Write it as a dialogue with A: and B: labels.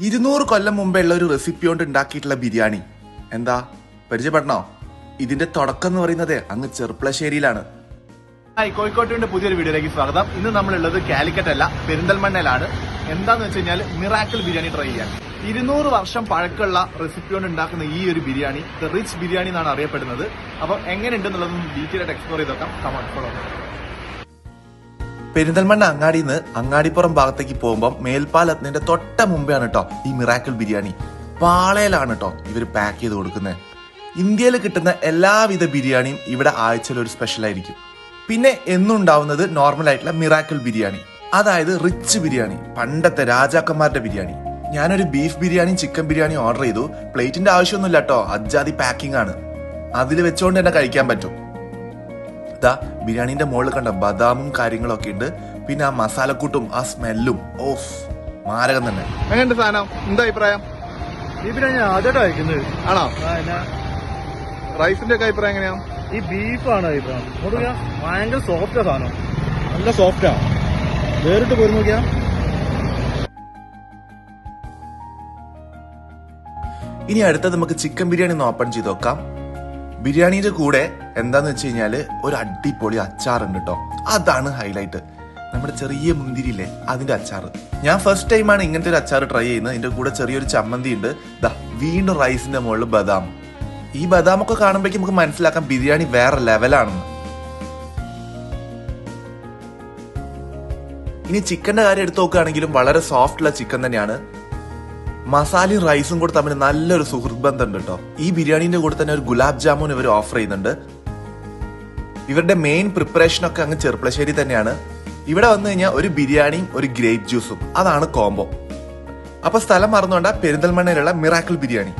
A: ഇരുന്നൂറ് കൊല്ലം മുമ്പേ ഉള്ള ഒരു റെസിപ്പി കൊണ്ട് ഉണ്ടാക്കിയിട്ടുള്ള ബിരിയാണി. എന്താ? പരിചയപ്പെടണോ? ഇതിന്റെ തുടക്കം എന്ന് പറയുന്നത് അങ്ങ് ചെറുപ്പളശ്ശേരിയിലാണ്.
B: ഹായ് കോഴിക്കോട്ടിന്റെ പുതിയൊരു വീഡിയോയിലേക്ക് സ്വാഗതം. ഇന്ന് നമ്മളുള്ളത് കാലിക്കറ്റ് അല്ല പെരിന്തൽമണ്ണയിലാണ്. എന്താന്ന് വെച്ച് കഴിഞ്ഞാൽ മിറാക്കിൾ ബിരിയാണി ട്രൈ ചെയ്യാൻ ഇരുന്നൂറ് വർഷം പഴക്കമുള്ള റെസിപ്പി കൊണ്ട് ഉണ്ടാക്കുന്ന ഈ ഒരു ബിരിയാണി ദ റിച്ച് ബിരിയാണി എന്നാണ് അറിയപ്പെടുന്നത്. അപ്പോൾ ഉണ്ടെന്നുള്ളതും ഡീറ്റെയിൽ ആയിട്ട് എക്സ്പ്ലോർ ചെയ്ത് നോക്കാം. കമോൺ ഫോളോ
A: പെരിന്തൽമണ്ണ അങ്ങാടിന്ന് അങ്ങാടിപ്പുറം ഭാഗത്തേക്ക് പോകുമ്പോൾ മേൽപ്പാലത്തിന്റെ തൊട്ട മുമ്പെയാണ് കേട്ടോ ഈ മിറാക്കിൾ ബിരിയാണി. പാളയിലാണ് കേട്ടോ ഇവർ പാക്ക് ചെയ്ത് കൊടുക്കുന്നത് ഇന്ത്യയിൽ കിട്ടുന്ന എല്ലാവിധ ബിരിയാണിയും ഇവിടെ ആഴ്ചയിൽ ഒരു സ്പെഷ്യൽ ആയിരിക്കും. പിന്നെ എന്നുണ്ടാവുന്നത് നോർമൽ ആയിട്ടുള്ള മിറാക്കിൾ ബിരിയാണി. അതായത് റിച്ച് ബിരിയാണി പണ്ടത്തെ രാജാക്കന്മാരുടെ ബിരിയാണി. ഞാനൊരു ബീഫ് ബിരിയാണിയും ചിക്കൻ ബിരിയാണിയും ഓർഡർ ചെയ്തു. പ്ലേറ്റിന്റെ ആവശ്യമൊന്നുമില്ല കേട്ടോ അജാതി പാക്കിംഗ് ആണ്. അതിൽ വെച്ചുകൊണ്ട് തന്നെ കഴിക്കാൻ പറ്റും. ഇതാ ബിരിയാണിന്റെ മുകളിൽ കണ്ട ബദാമും കാര്യങ്ങളൊക്കെ ഉണ്ട്. പിന്നെ ആ മസാലക്കൂട്ടും ആ സ്മെല്ലും ഓഫ് മാരകം തന്നെ.
B: എങ്ങനെയുണ്ട് സാധനം? എന്താ അഭിപ്രായം?
C: ഈ ബിരിയാണി ആദ്യമായിട്ട് കഴിക്കുന്നത്.
B: ആണോ? റൈസിന്റെ ഒക്കെ അഭിപ്രായം എങ്ങനെയാ?
C: ഈ ബീഫാണ് അഭിപ്രായം. നോക്കിയാ ഭയങ്കര സോഫ്റ്റാ സാധനം. നല്ല സോഫ്റ്റാ വേറിട്ട് പോയി നോക്കിയാ?
A: ഇനി അടുത്തത് നമുക്ക് ചിക്കൻ ബിരിയാണി ഒന്ന് ഓപ്പൺ ചെയ്ത് നോക്കാം. ബിരിയാണിയുടെ കൂടെ എന്താന്ന് വെച്ച് കഴിഞ്ഞാൽ ഒരു അടിപൊളി അച്ചാറുണ്ട് കേട്ടോ അതാണ് ഹൈലൈറ്റ് നമ്മുടെ ചെറിയ മുന്തിരിയില്ലേ അതിന്റെ അച്ചാർ ഞാൻ ഫസ്റ്റ് ടൈമാണ് ഇങ്ങനത്തെ ഒരു അച്ചാർ ട്രൈ ചെയ്യുന്നത്. ഇതിന്റെ കൂടെ ചെറിയൊരു ചമ്മന്തി ഉണ്ട്. ദാ വീണ്ടും റൈസിന്റെ മുകളിൽ ബദാം. ഈ ബദാമൊക്കെ കാണുമ്പോഴേക്കും നമുക്ക് മനസ്സിലാക്കാം ബിരിയാണി വേറെ ലെവലാണെന്ന് ഇനി ചിക്കന്റെ കാര്യം എടുത്തു നോക്കുകയാണെങ്കിലും വളരെ സോഫ്റ്റ് ഉള്ള ചിക്കൻ തന്നെയാണ്. മസാലയും റൈസും കൂടെ തമ്മിൽ നല്ലൊരു സുഹൃത്ത് ബന്ധം ഉണ്ട് കേട്ടോ. ഈ ബിരിയാണിന്റെ കൂടെ തന്നെ ഒരു ഗുലാബ് ജാമുൻ ഇവർ ഓഫർ ചെയ്യുന്നുണ്ട്. ഇവരുടെ മെയിൻ പ്രിപ്പറേഷൻ ഒക്കെ അങ്ങ് ചെറുപ്പളശ്ശേരി തന്നെയാണ്. ഇവിടെ വന്നു കഴിഞ്ഞാൽ ഒരു ബിരിയാണിയും ഒരു ഗ്രേപ്പ് ജ്യൂസും അതാണ് കോംബോ അപ്പൊ സ്ഥലം മറന്നുകൊണ്ട പെരിന്തൽമണ്ണയിലുള്ള മിറാക്കിൾ ബിരിയാണി.